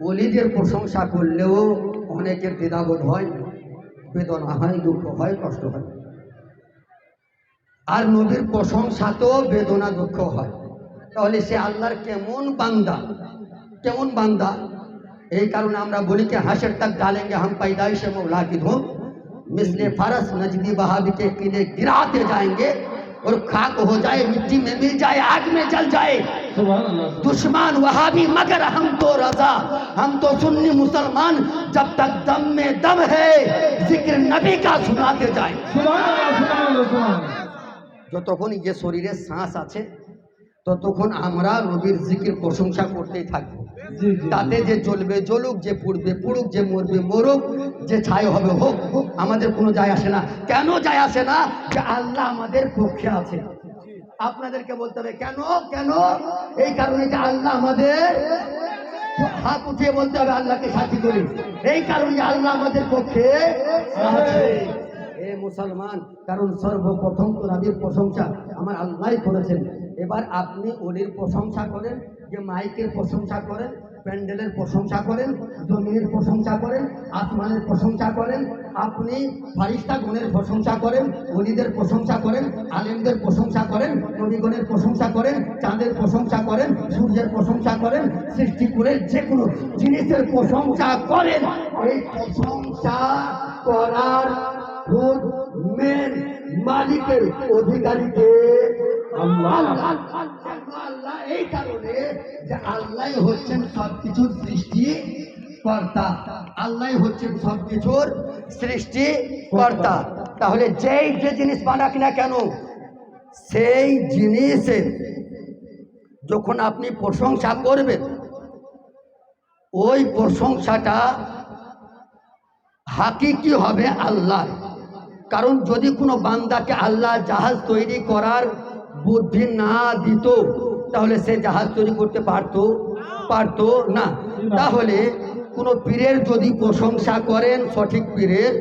অলিদের প্রশংসা করলেও অনেকের দ্বিধাবোধ হয়, বেদনা হয়, দুঃখ হয়, কষ্ট হয়। আর নবীর প্রশংসা তো বেদনা, দুঃখ হয়। তাহলে সে আল্লাহর কেমন বান্দা? কেমন বান্দা? এই কারণে আমরা বলি কি, হাসের তাক ডালেঙ্গে হাম পাইদাইশে মৌলা কি ধো মিসলে ফারস নজদি বাহাবি কে কিনে গিরাতে যাएंगे اور خاک ہو جائے مٹی میں مل جائے آگ میں جل جائے۔ دشمان وہاں بھی مگر ہم تو رضا ہم تو سنی مسلمان جب تک دم میں دم ہے ذکر نبی کا سناتے جائیں۔ یہ سوری رہے سانس آچھے ততক্ষণ আমরা নবীর জিকির প্রশংসা করতেই থাকব। তাতে যে চলবে চলুক যে পড়বে পড়ুক যে মরবে মরুক যে ছাই হবে হোক আমাদের কোনো যায় আসে না। কেন যায় আসে না? যে আল্লাহ আমাদের পক্ষে আছে। আপনাদেরকে বলতে হবে কেন কেন? এই কারণে যে আল্লাহ আমাদের হাত উঠিয়ে বলতে হবে আল্লাহকে সাথী করি। এই কারণে আল্লাহ আমাদের পক্ষে এ মুসলমান কারণ সর্বপ্রথম তো নবীর প্রশংসা আমার আল্লাহ করেছেন। এবার আপনি ওলির প্রশংসা করেন যে মাইকের প্রশংসা করেন প্যান্ডেলের প্রশংসা করেন জমিনের প্রশংসা করেন আসমানের প্রশংসা করেন আপনি ফারিস্তা গুণের প্রশংসা করেন অলিদের প্রশংসা করেন আলেমদের প্রশংসা করেন নবীগণের প্রশংসা করেন চাঁদের প্রশংসা করেন সূর্যের প্রশংসা করেন সৃষ্টিকুলের যে কোনো জিনিসের প্রশংসা করেন এই প্রশংসা করার মেন মালিকের অধিকারীকে এই কারণে যে আল্লাহ হচ্ছেন সবকিছুর সৃষ্টি কর্তা আল্লাহ হচ্ছেন সবকিছুর সৃষ্টি কর্তা তাহলে যেই যে জিনিস বানাক না কেন, সেই জিনিসের যখন আপনি প্রশংসা করবেন, ওই প্রশংসাটা হাকিকি হবে আল্লাহ কারণ যদি কোনো বান্দাকে আল্লাহ জাহাজ তৈরি করার বুদ্ধি না দিত তাহলে সে জাহাজ তৈরি করতে পারতো? পারতো না। তাহলে কোনো পীরের যদি প্রশংসা করেন সঠিক পীরের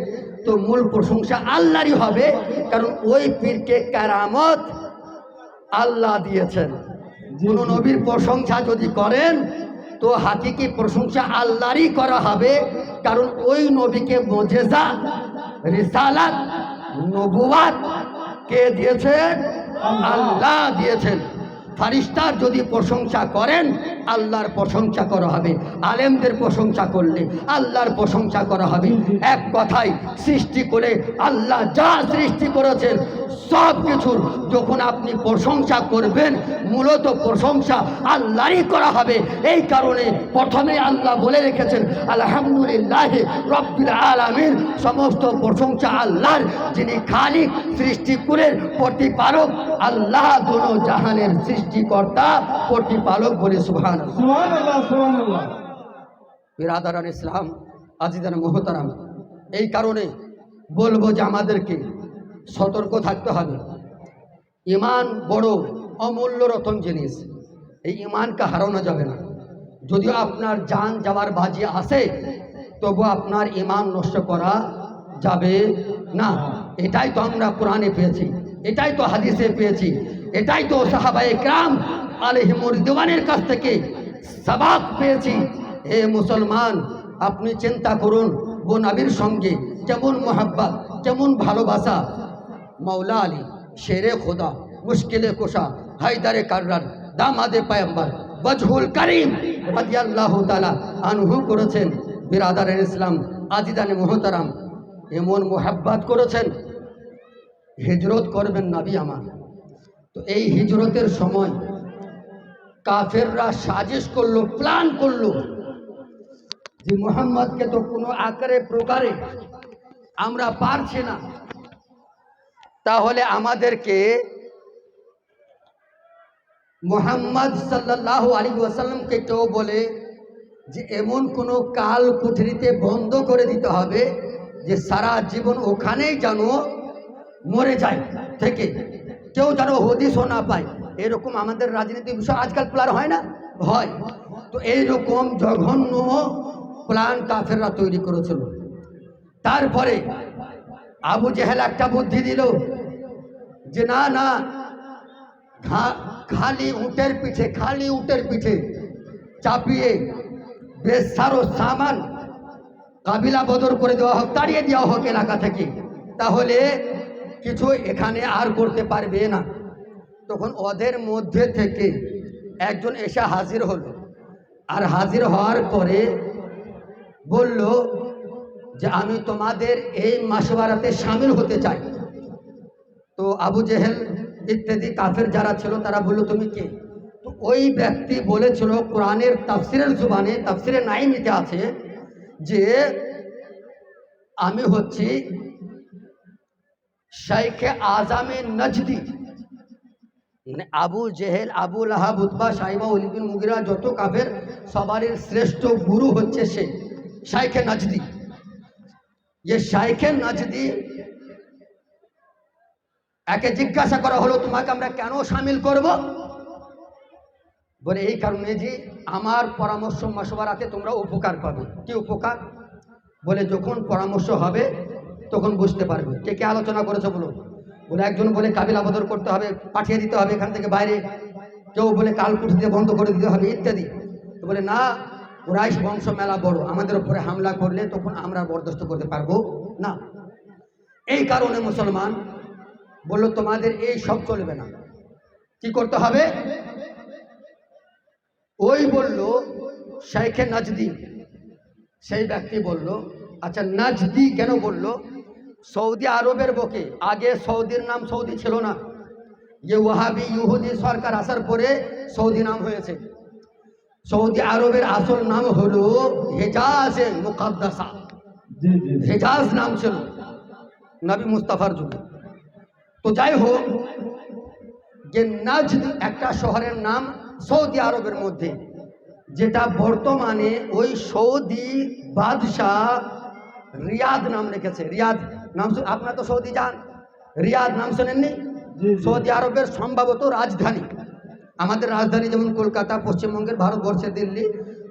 তো মূল প্রশংসা আল্লাহরই হবে কারণ ওই পীরকে কারামত আল্লাহ দিয়েছেন। কোন নবীর প্রশংসা যদি করেন তো হাকিকি প্রশংসা আল্লাহরই করা হবে কারণ ওই নবীকে মজেজা রিসালাত নবুয়াত কে দিয়েছেন? আল্লাহ দিয়েছেন। ফারিস্তার যদি প্রশংসা করেন, আল্লাহর প্রশংসা করা হবে। আলেমদের প্রশংসা করলে আল্লাহর প্রশংসা করা হবে। এক কথায়, সৃষ্টি করে আল্লাহ যা সৃষ্টি করেছেন, সব কিছুর যখন আপনি প্রশংসা করবেন, মূলত প্রশংসা আল্লাহরই করা হবে। এই কারণে প্রথমে আল্লাহ বলে রেখেছেন, আলহামদুলিল্লাহ রব্বিল আলামিন। সমস্ত প্রশংসা আল্লাহর, যিনি খালিক সৃষ্টিকুলের প্রতিপালক, আল্লাহ দুনো জাহানের সৃষ্টিকর্তা প্রতিপালক বলে সুহান বিরাদারান ইসলাম আজিদান মোহতারাম এই কারণে বলব যে আমাদেরকে সতর্ক থাকতে হবে। ইমান বড় অমূল্য রতন জিনিস। এই ইমানকে হারানো যাবে না। যদিও আপনার যান যাওয়ার বাজি আসে তবু আপনার ইমান নষ্ট করা যাবে না। এটাই তো আমরা কোরআনে পেয়েছি এটাই তো হাদিসে পেয়েছি। এটাই তো সাহাবায়ে ক্রাম আলহিমুর দেওয়ানের কাছ থেকে সাবাক পেয়েছি। হে মুসলমান, আপনি চিন্তা করুন, ও নবীর সঙ্গে কেমন মোহাব্বত, কেমন ভালোবাসা? মৌলা আলী, শেরে খোদা, মুশকিলে কোষা, হায়দারে কার্রার দামাদে পায়ম্বার, বজহুল করিম রাদিয়াল্লাহু তাআলা আনহু করেছেন। বিরাদার ইসলাম, আজিদানে মোহতারাম, এমন মোহাব্বাত করেছেন, হিজরত করবেন নবী আমার। তো এই হিজরতের সময় কাফেররা সাজিশ করল, প্ল্যান করল যে মোহাম্মদকে তো কোনো আকারে প্রকারে আমরা পারছি না। তাহলে আমাদেরকে মোহাম্মদ সাল্লাহ আলী ওয়াসাল্লামকে কেউ বলে যে এমন কোনো কাল কুঠরিতে বন্ধ করে দিতে হবে যে সারা জীবন ওখানেই যেন মরে যায়, থেকে কেউ যেন হদিসও না পায়। এরকম আমাদের রাজনীতি বিষয় আজকাল প্ল্যান হয় না? হয়। তো এইরকম জঘন্য প্ল্যান কাফেররা তৈরি করেছিল। তারপরে আবু জেহেল একটা বুদ্ধি দিল যে, না না খালি উটের পিঠে, খালি উটের পিঠে চাপিয়ে বেসার ও সামান কাবিলা বদর করে দেওয়া হোক, তাড়িয়ে দেওয়া হোক এলাকা থেকে। তাহলে কিছু এখানে আর করতে পারবে না। তখন ওদের মধ্যে থেকে একজন এসে হাজির হলো। আর হাজির হওয়ার পরে বলল যে, আমি তোমাদের এই মাসবারাতে সামিল হতে চাই। তো আবু জেহেল ইত্যাদি কাফের যারা ছিল, তারা বলল, তুমি কে? তো ওই ব্যক্তি বলেছিল, কোরআনের তাফসিরের জুবানে তাফসিরের নাইমিতে আছে যে, আমি হচ্ছি শাইখে আজামে নজদি। মানে Abu Jahl, Abu Lahab, Utba Shaiba উলিবিন Mughira যত কাফের, সবারই শ্রেষ্ঠ গুরু হচ্ছে সে, শাইখে নজদি। যে শাইখে নজদি, একে জিজ্ঞাসা করা হলো, তোমাকে আমরা কেন সামিল করব? বলে, এই কারণে যে আমার পরামর্শ মশওয়ারাতে তোমরা উপকার পাবে। কি উপকার? বলে, যখন পরামর্শ হবে তখন বুঝতে পারবে। কে কে আলোচনা করেছে বলুন? বলে একজন বলে কাবিল আবদর করতে হবে, পাঠিয়ে দিতে হবে এখান থেকে বাইরে। কেউ বলে কালকুঠি দিয়ে বন্ধ করে দিতে হবে, ইত্যাদি। বলে, না, কুরাইশ বংশ মেলা বড়, আমাদের উপরে হামলা করলে তখন আমরা বরদাস্ত করতে পারব না। এই কারণে মুসলমান বলল, তোমাদের এই সব চলবে না। কি করতে হবে? ওই বলল শেখে নাজদি। সেই ব্যক্তি বলল আচ্ছা নাজদি কেন বলল? সৌদি আরবের বকে। আগে সৌদির নাম সৌদি ছিল না। যে ওয়াহাবি ইহুদি সরকার আসার পরে সৌদি নাম হয়েছে। সৌদি আরবের আসল নাম হলো হেজাজে মুকাদ্দাসা। হেজাজ নাম ছিল নবী মুস্তাফার যুগে। তো যাই হোক যে নাজদ একটা শহরের নাম সৌদি আরবের মধ্যে যেটা বর্তমানে ওই সৌদি বাদশাহ রিয়াদ নাম রেখেছে। রিয়াদ নাম আপনারা তো সৌদি যান। রিয়াদ নাম শোনেননি। সৌদি আরবের সম্ভবত রাজধানী। আমাদের রাজধানী যেমন কলকাতা পশ্চিমবঙ্গের ভারতবর্ষের দিল্লি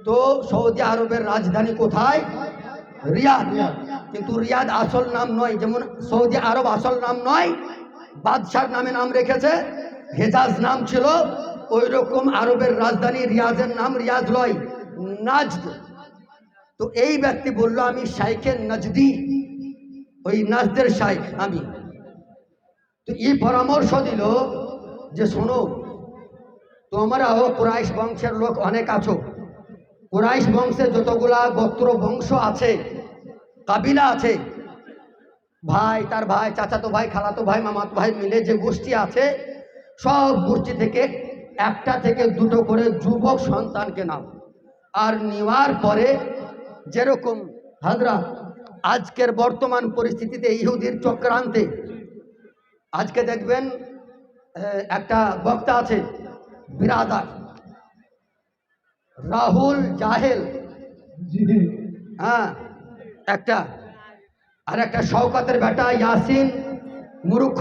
তো সৌদি আরবের রাজধানী কোথায়? রিয়াদ। কিন্তু রিয়াদ আসল নাম নয় যেমন সৌদি আরব আসল নাম নয় বাদশার নামে নাম রেখেছে হেজাজ নাম ছিল ওই রকম আরবের রাজধানী রিয়াজের নাম রিয়াজ লয় নাজদ। তো এই ব্যক্তি বলল আমি শাইখের নজদি। ওই নাজদের শাইখ আমি। তো এই পরামর্শ দিল যে, শোনো, তোমরাও কুরাইশ বংশের লোক অনেক আছো। কুরাইশ বংশে যতগুলা গোত্র বংশ আছে, কাবিলা আছে, ভাই, তার ভাই, চাচাতো ভাই, খালাতো ভাই, মামাতো ভাই মিলে যে গোষ্ঠী আছে, সব গোষ্ঠী থেকে একটা থেকে দুটো করে যুবক সন্তানকে নাও। আর নেওয়ার পরে যেরকম হাজরা আজকের বর্তমান পরিস্থিতিতে ইহুদির চক্রান্তে আজকে দেখবেন একটা বক্তা আছে বিরাদার রাহুল জাহেল। হ্যাঁ একটা আর একটা শওকতের বেটা ইয়াসিন মুরুক্ষ।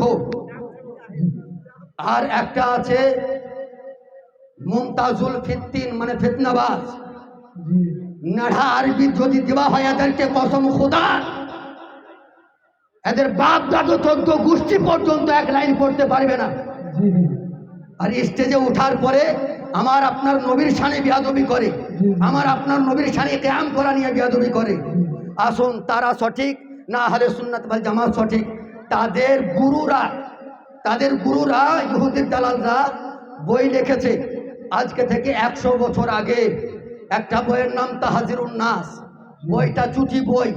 আর একটা আছে মুমতাজুল ফিত্তিন মানে ফিতনাবাজ। নাড়া আরবি যদি দেওয়া হয় এদেরকে কসম খোদা। এদের বাপ দাদু চোদ্দ গোষ্ঠী পর্যন্ত এক লাইন পড়তে পারবে না। আর স্টেজে ওঠার পরে আমার আপনার নবীর সানে বিয়াদবি করে। আমার আপনার নবীর সানে ক্যাম করা নিয়ে বিয়াদবি করে। আসুন তারা সঠিক না হলে সুন্নাত ভাই জামাত সঠিক। তাদের গুরুরা তাদের গুরুরা ইহুদির দালালরা বই লিখেছে। আজকে থেকে একশো বছর আগে একটা বইয়ের নাম তাহাজিরুন নাস বইটা চুটি বই,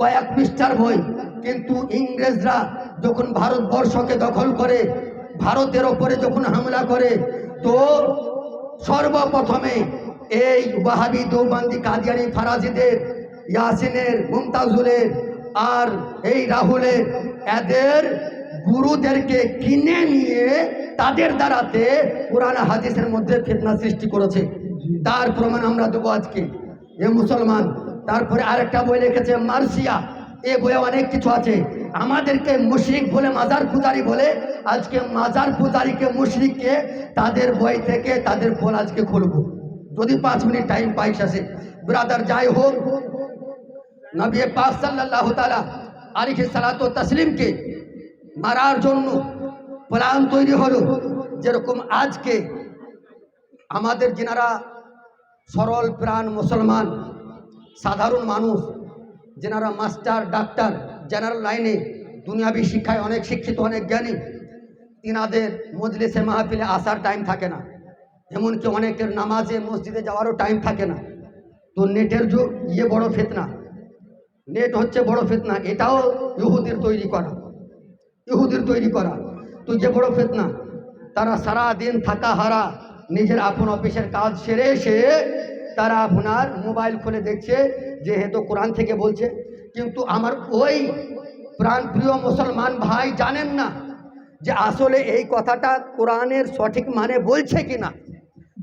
কয়েক পৃষ্ঠার বই। কিন্তু ইংরেজরা যখন ভারতবর্ষকে দখল করে, ভারতের ওপরে যখন হামলা করে, তো সর্বপ্রথমে এই ওয়াহাবি, দৌবান্দি, কাদিয়ানি, ফারাজিদের, ইয়াসিনের, মুমতাজুলের আর এই রাহুলের এদের গুরুদেরকে কিনে নিয়ে তাদের দ্বারাতে কোরআন হাদিসের মধ্যে ফিতনা সৃষ্টি করেছে। তার প্রমাণ আমরা দেবো আজকে। এ মুসলমান, তারপরে আরেকটা বই লিখেছে, মার্সিয়া। এ বইয়ে অনেক কিছু আছে। আমাদেরকে মুশরিক বলে, মাজার পূজারি বলে, আজকে মাজার পূজারিকে, মুশরিককে তাদের বই থেকে তাদের ফল আজকে খুলবো। যদি পাঁচ মিনিট টাইম পাই শেষে ব্রাদার যাই হোক, নবী পাক সাল্লাল্লাহু তাআলা আলাইহি সালাতু তসলিমকে মারার জন্য প্ল্যান তৈরি হলো। যেরকম আজকে আমাদের যিনারা সরল প্রাণ মুসলমান, সাধারণ মানুষ, যেনারা মাস্টার, ডাক্তার, জেনারেল লাইনে দুনিয়াবি শিক্ষায় অনেক শিক্ষিত, অনেক জ্ঞানী, তিনাদের মজলিসে মাহফিলে আসার টাইম থাকে না। এমনকি অনেকের নামাজে মসজিদে যাওয়ারও টাইম থাকে না। তো নেটের যুগ ইয়ে বড় ফেতনা। নেট হচ্ছে বড় ফেতনা, এটাও ইহুদের তৈরি করা। ইহুদের তৈরি করা। তো যে বড় ফেতনা, তারা সারা দিন থাকা হারা নিজের আপন অফিসের কাজ সেরে এসে তারা আপনার মোবাইল খুলে দেখছে যে হেতু কোরআন থেকে বলছে। কিন্তু আমার ওই প্রাণপ্রিয় মুসলমান ভাই জানেন না যে আসলে এই কথাটা কোরআনের সঠিক মানে বলছে কি না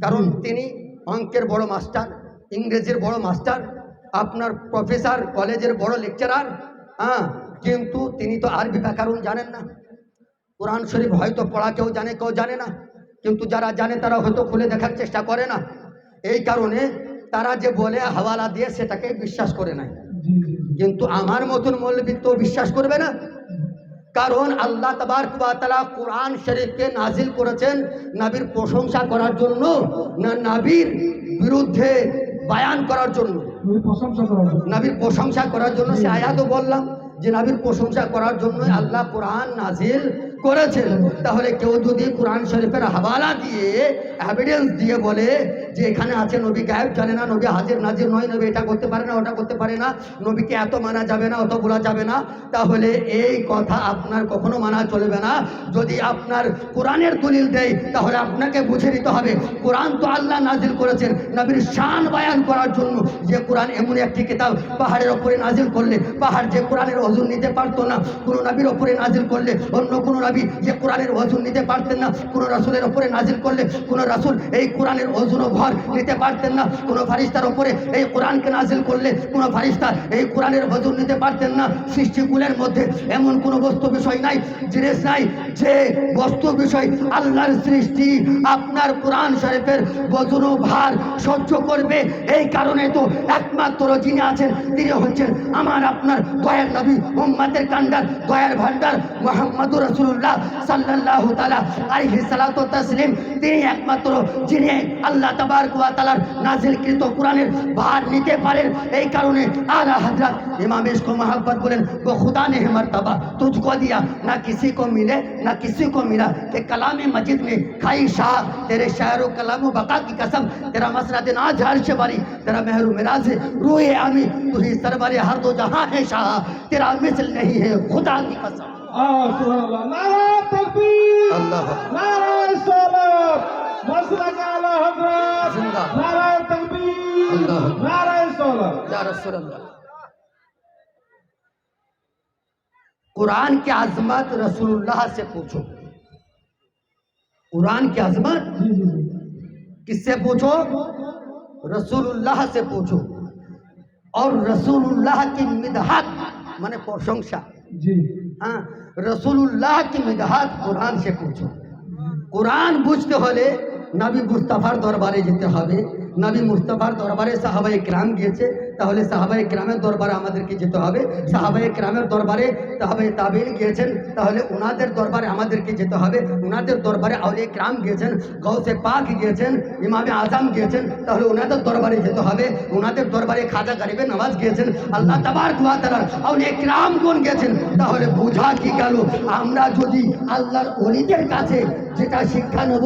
কারণ তিনি অঙ্কের বড় মাস্টার ইংরেজির বড় মাস্টার আপনার প্রফেসর কলেজের বড় লেকচারার হ্যাঁ কিন্তু তিনি তো আরবি ব্যাকরণ জানেন না। কোরআন শরীফ হয়তো পড়া কেউ জানে কেউ জানে না। কিন্তু যারা জানে তারা হয়তো খুলে দেখার চেষ্টা করে না। এই কারণে তারা যে বলে হাওয়ালা দিয়ে সেটাকে বিশ্বাস করে জি কিন্তু আমার মতন মৌলবী তো বিশ্বাস করবে না। কারণ আল্লাহ তালা কোরআন শরীফকে নাজিল করেছেন নাবির প্রশংসা করার জন্য না নাবির বিরুদ্ধে বায়ান করার জন্য। করার জন্য। নাবির প্রশংসা করার জন্য সে আয়াতও বললাম যে নাবির প্রশংসা করার জন্য আল্লাহ কোরআন নাজিল করেছেন, তাহলে কেউ যদি কোরআন শরীফের হাওয়ালা দিয়ে এভিডেন্স দিয়ে বলে যে এখানে আছে নবী গায়েব জানে না, নবী হাজির নাজির নয়, নবী এটা করতে পারে না, ওটা করতে পারে না, নবীকে এত মানা যাবে না, অত বলা যাবে না, তাহলে এই কথা আপনার কখনো মানা চলবে না। যদি আপনার কোরআনের দলিল দেয়, তাহলে আপনাকে বুঝে নিতে হবে, কোরআন তো আল্লাহ নাজিল করেছেন, নবীর শান বায়ান করার জন্য। যে কোরআন এমন একটি কিতাব, পাহাড়ের ওপরে নাজিল করলে, পাহাড় যে কোরআনের ওজন নিতে পারতো না, কোনো নবীর ওপরে নাজিল করলে, অন্য কোনো নবী যে কোরআনের ওজন নিতে পারতেন না। কোনো রাসুলের ওপরে নাজিল করলে কোনো রাসুল এই কোরআনের ওজন ও ভর নিতে পারতেন না। কোনো ফারিস্তার ওপরে এই কোরআনকে নাজিল করলে কোনো ফারিস্তা এই কোরআনের ওজন নিতে পারতেন না। সৃষ্টিকুলের মধ্যে এমন কোনো বস্তু বিষয় নাই, জিনিস নাই যে বস্তু বিষয় আল্লাহর সৃষ্টি আপনার কোরআন শরীফের বজন ও ভার সহ্য করবে। এই কারণে তো একমাত্র যিনি আছেন তিনি হচ্ছেন আমার আপনার দয়ার নবী মোহাম্মদের কান্ডার দয়ার ভান্ডার মোহাম্মদুর রসুল্লাহ সাল্লাহ তালা আলহি সালাত তসলিম، তিনি একমাত্র যিনি আল্লাহ তাবার কুয়া তালার নাজিলকৃত কোরআনের ভার নিতে পারেন। এই কারণে আলা হাজরাত امام اس کو محبت بولیں وہ خدا نے مرتبہ تجھ کو دیا نہ کسی کو ملے نہ کسی کو ملا کہ کلام مجید میں کھائی شاہ تیرے شاعر و کلام و بقا کی قسم تیرا مسرا دن آج ہر شباری تیرا مہر و مراز ہے روح آمی تو ہی سربر ہر دو جہاں ہے شاہ تیرا مثل نہیں ہے خدا کی قسم قرآن کی عظمت رسول اللہ سے پوچھو. قرآن کی عظمت؟ کس سے پوچھو؟ رسول اللہ سے پوچھو. اور رسول اللہ کی مدحت میں نے پرشنسا جی. हाँ রসুল্লাহ কি মিদহাত কোরআন সে पूछो কোরআন বুঝতে হলে নবী মুস্তাফার দরবারে যেতে হবে নবী মুস্তাফার দরবারে সাহাবাই ক্রাম গিয়েছে। তাহলে সাহাবাই ক্রামের দরবারে আমাদেরকে যেতে হবে। সাহাবাই ক্রামের দরবারে সাহাবাই তাবিল গিয়েছেন। তাহলে ওনাদের দরবারে আমাদেরকে যেতে হবে। ওনাদের দরবারে আউলিয়া ক্রাম গিয়েছেন গৌসে পাক গিয়েছেন, ইমামে আজম গিয়েছেন। তাহলে ওনাদের দরবারে যেতে হবে। ওনাদের দরবারে খাজা গরিবের নামাজ গিয়েছেন। আল্লাহ তাবার কুয়া তালার আউলিয়া ক্রাম কোন গেছেন তাহলে বোঝা কি গেল? আমরা যদি আল্লাহর অলিদের কাছে যেটা শিক্ষা নেব